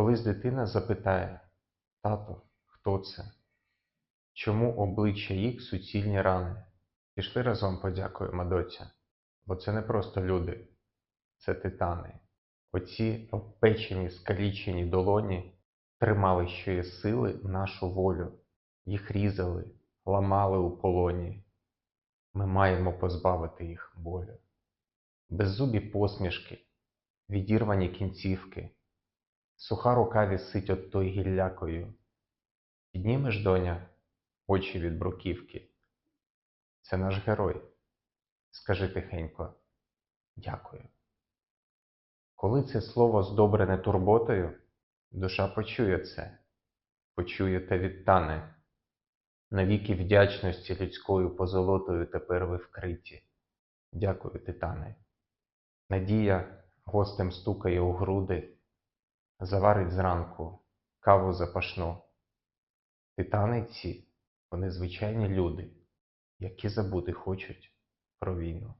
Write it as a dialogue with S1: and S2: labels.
S1: колись дитина запитає Тато, хто це? Чому обличчя їх суцільні рани? Пішли разом подякуємо, доця, бо це не просто люди, це титани. Оці обпечені, скалічені долоні тримали, що є сили, нашу волю. Їх різали, ламали у полоні. Ми маємо позбавити їх болю. Беззубі посмішки, відірвані кінцівки, суха рука вісить от той гіллякою. Піднімеш, доня, очі від бруківки. Це наш герой. Скажи тихенько дякую. Коли це слово здобрене турботою, душа почує це, почує та відтане. Навіки вдячності людською позолотою тепер ви вкриті. Дякую, титане. Надія гостем стукає у груди, заварить зранку каву запашну. Титани ці, вони звичайні люди, які забути хочуть про війну.